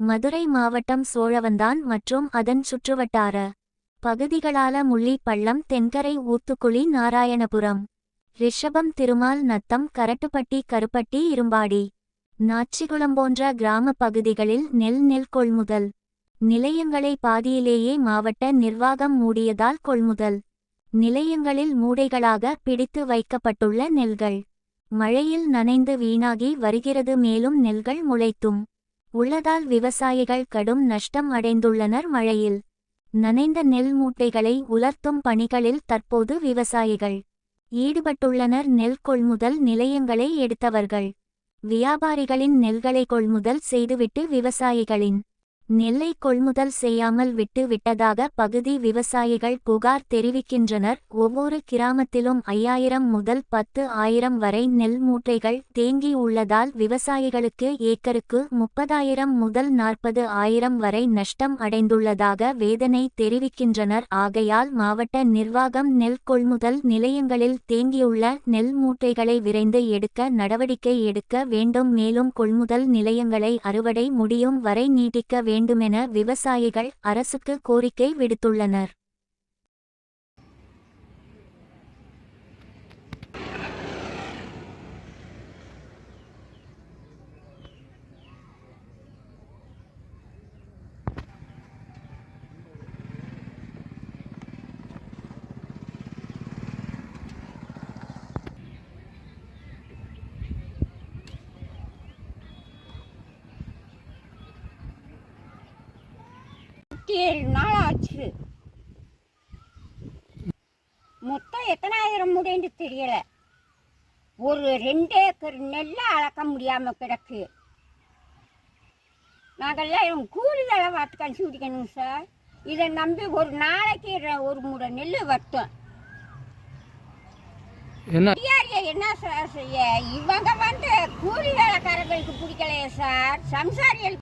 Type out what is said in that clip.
மதுரை மாவட்டம் சோழவந்தான் மற்றும் அதன் சுற்றுவட்டார பகுதிகளால முள்ளி பள்ளம் தென்கரை ஊத்துக்குளி நாராயணபுரம் ரிஷபம் திருமால் நத்தம் கரட்டுப்பட்டி கருப்பட்டி இரும்பாடி நாச்சிகுளம் போன்ற கிராம பகுதிகளில் நெல் நெல் கொள்முதல் நிலையங்களை பாதியிலேயே மாவட்ட நிர்வாகம் மூடியதால் கொள்முதல் நிலையங்களில் மூடைகளாக பிடித்து வைக்கப்பட்டுள்ள நெல்கள். மழையில் நனைந்து வீணாகி வருகிறது மேலும் நெல்கள் முளைத்தும் உள்ளதால் விவசாயிகள் கடும் நஷ்டம் அடைந்துள்ளனர் மழையில். நனைந்த நெல் மூட்டைகளை உலர்த்தும் பணிகளில் தற்போது விவசாயிகள். ஈடுபட்டுள்ளனர் நெல் கொள்முதல் நிலையங்களை எடுத்தவர்கள். வியாபாரிகளின் நெல்களை கொள்முதல் செய்துவிட்டு விவசாயிகளின் நெல்லை கொள்முதல் செய்யாமல் விட்டு விட்டதாக பகுதி விவசாயிகள் புகார் தெரிவிக்கின்றனர். ஒவ்வொரு கிராமத்திலும் ஐயாயிரம் முதல் பத்து ஆயிரம் வரை நெல் மூட்டைகள் தேங்கி உள்ளதால் விவசாயிகளுக்கு ஏக்கருக்கு முப்பதாயிரம் முதல் நாற்பது ஆயிரம் வரை நஷ்டம் அடைந்துள்ளதாக வேதனை தெரிவிக்கின்றனர். ஆகையால் மாவட்ட நிர்வாகம் நெல் கொள்முதல் நிலையங்களில் தேங்கியுள்ள நெல் மூட்டைகளை விரைந்து எடுக்க நடவடிக்கை எடுக்க வேண்டும். மேலும் கொள்முதல் நிலையங்களை அறுவடை முடியும் வரை நீட்டிக்க வேண்டும். வேண்டுமென விவசாயிகள் அரசுக்கு கோரிக்கை விடுத்துள்ளனர். இருபத்தி ஏழு நாள் ஆச்சு. மொத்தம் எத்தனாயிரம் முடின்னு தெரியல. ஒரு ரெண்டு ஏக்கர் நெல்லை அளக்க முடியாம கிடக்கு. நாங்கெல்லாம் கூலி வேலை பார்த்து கழிச்சு குடிக்கணும் சார். இதை நம்பி ஒரு நாளைக்கு ஒரு மூடை நெல் வட்டும் என்ன? சார் செய்ய? இவங்க வந்து கூலி வேலைக்காரங்களுக்கு பிடிக்கலையே சார். சம்சாரிகளுக்கு